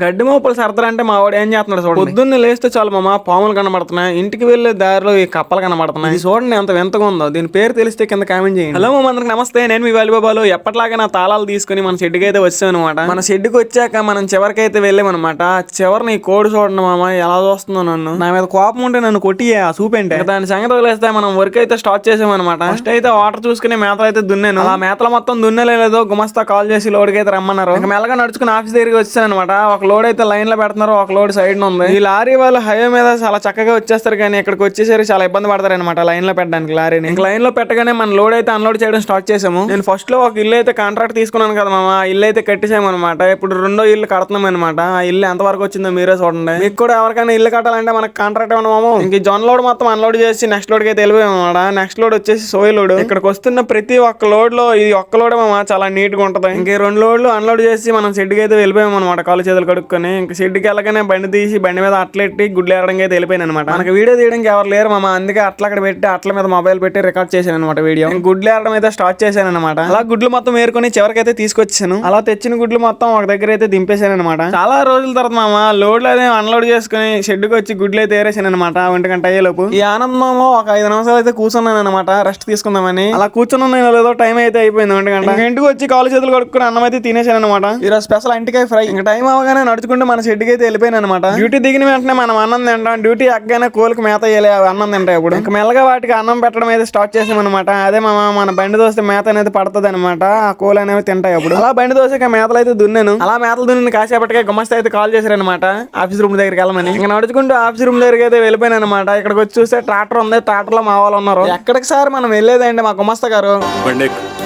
గడ్డి మోపులు అంటే మా వాడు ఏం చేస్తున్నాడు చూడండి. పొద్దున్నే లేస్తే చాలు మామ పాములు కనబడుతున్నాయి ఇంటికి వెళ్ళే దారిలో ఈ కప్పలు కనబడుతున్నాయి. చూడండి ఎంత వింతగా ఉందో. దీని పేరు తెలిస్తే కింద కామెంట్ చేయండి. హలో మామ అందరికి నమస్తే. నేను మీ వాలిబాబాలు ఎప్పటిలాగా నా తాళాలు తీసుకుని మన షెడ్కి అయితే వచ్చాను అనమాట మన షెడ్కి వచ్చాక మనం చివరికి అయితే వెళ్ళామన్నమాట. చివరిని ఈ కోడి చూడండి మామ ఎలా చూస్తుందో నన్ను. నా మీద కోపం ఉంటే నన్ను కొట్టి ఆ చూపేంటే దాని సంగతి వదిలేస్తే మనం వర్క్ అయితే స్టార్ట్ చేసామన్నమాట. ఫస్ట్ అయితే వాటర్ చూసుకుని మేతలు అయితే దున్నాను. ఆ మేతలు మొత్తం దున్నలేదో గుమస్తా కాల్ చేసి లోడ్కి అయితే రమ్మన్నారు. ఇంకా మెల్లగా నడుచుకుని ఆఫీస్ దగ్గరికి వచ్చాను అనమాట ఒక లోడ్ అయితే లైన్లో పెడుతున్నారు ఒక లోడ్ సైడ్ ఉంది. ఈ లారీ వాళ్ళు హైవే మీద చాలా చక్కగా వచ్చేస్తారు కానీ ఇక్కడికి వచ్చేసరికి చాలా ఇబ్బంది పడతారు అనమాట లైన్లో పెట్టడానికి లారీని. ఇంకా లైన్లో పెట్టగానే మన లోడ్ అయితే అన్లోడ్ చేయడం స్టార్ట్ చేసాము. నేను ఫస్ట్లో ఒక ఇల్లు అయితే కాంట్రాక్ట్ తీసుకున్నాను కదా మామ ఆ ఇల్లు అయితే కట్టేసాము అనమాట ఇప్పుడు రెండో ఇల్లు కడుతున్నాం అనమాట ఆ ఇల్లు ఎంత వరకు వచ్చిందో మీరే చూడండి. మీకు కూడా ఎవరికైనా ఇల్లు కట్టాలంటే మనకు కాంట్రాక్ట్ ఇవ్వండి మామ? ఇంక ఈ జొన్న లోడ్ మొత్తం అన్లోడ్ చేసి నెక్స్ట్ లోడ్కి అయితే వెళ్ళిపోయాం అనమాట నెక్స్ట్ లోడ్ వచ్చేసి సోయి లోడ్. ఇక్కడికి వస్తున్న ప్రతి ఒక్క లోడ్లో ఇది ఒక్క లోడ్ మామ చాలా నీట్గా ఉంటది. ఇంక రెండు లోడ్లు అన్లోడ్ చేసి మనం షెడ్కి అయితే వెళ్ళిపోయాం అనమాట కాలు చేతులు కడుక్కొని ఇంక షెడ్కి వెళ్ళగానే బండి తీసి బండి మీద అట్లెట్టి గుడ్లు ఏరడానికి అయితే వెళ్ళిపోయాను అనమాట మనకి వీడియో తీయడానికి ఎవరు లేరు మామ. అందుకే అట్ల అక్కడ పెట్టి అట్ల మీద మొబైల్ పెట్టి రికార్డ్ చేశాను అనమాట వీడియో. గుడ్లు ఏరడం అయితే స్టార్ట్ చేశాను అనమాట అలా గుడ్లు మొత్తం ఏరుకొని చివరికి అయితే తీసుకొచ్చాను. అలా తెచ్చిన గుడ్లు మొత్తం ఒక దగ్గర అయితే దింపేశాను అనమాట చాలా రోజుల తర్వాత మామ లోడ్లు అదే అన్లోడ్ చేసుకుని షెడ్కి వచ్చి గుడ్లు అయితే ఏరేసాను అనమాట ఒంటి గంట అయ్యేలోపు. ఈ ఆనందంలో ఒక ఐదు నిమిషాలు అయితే కూర్చున్నాను అనమాట రెస్ట్ తీసుకుందామని. అలా కూర్చున్నాను లేదో టైం అయితే అయిపోయింది ఒంటి గంట. ఇంటికి వచ్చి కాలు చేతులు కడుక్కుని అన్నం అయితే తినేసాను అనమాట ఈరోజు స్పెషల్ అంటికాయ ఫ్రై. ఇంకా టైం అవగానే నడుచుకుంటూ మన షెడ్కి అయితే వెళ్ళిపోయాను అనమాట డ్యూటీ దిగిన వెంటనే మనం అన్నం తింటాం. డ్యూటీ ఎక్కగానే కోలికి మేత వేయాలి అన్నం తింటాయి ఇప్పుడు ఇంకా మెల్లగా వాటికి అన్నం పెట్టడం అయితే స్టార్ట్ చేసాం అనమాట అదే మా మన బండి దోస్తే మేత అనేది పడుతుంది అనమాట ఆ కోలు అనేవి తింటాయి అప్పుడు. అలా బండి దోసక మేతలు అయితే దున్నాను. అలా మేతలు దున్ని కాసేపటికే గుమస్తా అయితే కాల్ చేశారనమాట ఆఫీస్ రూమ్ దగ్గరికి వెళ్ళమని. ఇంకా నడుచుకుంటూ ఆఫీస్ రూమ్ దగ్గరికి అయితే వెళ్ళిపోయాను అనమాట ఇక్కడికి వచ్చి చూస్తే ట్రాక్టర్ ఉంది. ట్రాక్టర్లో మా వాళ్ళు ఉన్నారు. ఎక్కడికి సార్ మనం వెళ్ళేదండి మా గుమస్తా గారు?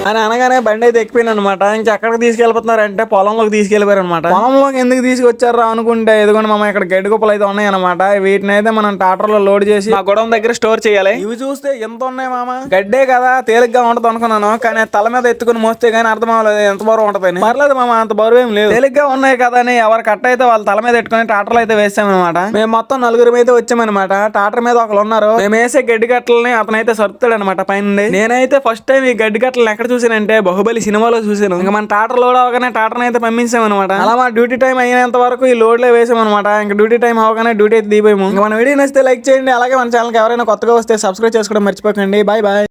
అని అనగానే బండి అయితే ఎక్కిపోయింది అనమాట ఇంకా ఎక్కడికి తీసుకెళ్ళిపోతున్నారు అంటే పొలంలోకి తీసుకెళ్ళిపోయారు అనమాట పొలంలోకి ఎందుకు తీసుకొచ్చారా అనుకుంటే ఎదుగుని మామ ఇక్కడ గడ్డి కుప్పలు అయితే ఉన్నాయి అనమాట వీటిని అయితే మనం ట్రాక్టర్లో లోడ్ చేసి మా గొడవ దగ్గర స్టోర్ చేయాలి. ఇవి చూస్తే ఎంత ఉన్నాయి మామ? గడ్డే కదా తేలిగ్గా ఉంటది అనుకున్నాను కానీ తల మీద ఎత్తుకుని మోస్తే గానీ అర్థం అవ్వలేదు ఎంత బరువు ఉంటదని. పర్లేదు మామ అంత బరువు ఏం లేదు. తేలిగ్గా ఉన్నాయి కదా అని ఎవరు కట్ అయితే వాళ్ళ తల మీద ఎట్టుకుని ట్రాక్టర్లు అయితే వేసామన్నమాట. మేము మొత్తం నలుగురు అయితే వచ్చామన్నమాట. ట్రాక్టర్ మీద ఒకరు ఉన్నారు. మేము వేసే గడ్డి కట్టలని అతనైతే సర్దుతాడు అనమాట పైన. నేనైతే ఫస్ట్ టైం ఈ గడ్డి కట్టలు ఎక్కడ చూసానంటే బాహుబలి సినిమాలో చూసాను ఇంకా మన టాటర్ లోడ్ అవగానే టాటర్ అయితే పంపించామన్నమాట. అలా మా డ్యూటీ టైం అయినంత వరకు ఈ లోడ్లే వేసామన్నమాట. ఇంకా డ్యూటీ టైం అవగానే డ్యూటీ అయితే దిగిపోయాము. ఇంకా మన వీడియో నచ్చితే లైక్ చేయండి. అలాగే మన ఛానల్కి ఎవరైనా కొత్తగా వస్తే సబ్స్క్రైబ్ చేసుకోవడం మర్చిపోకండి. Bye bye.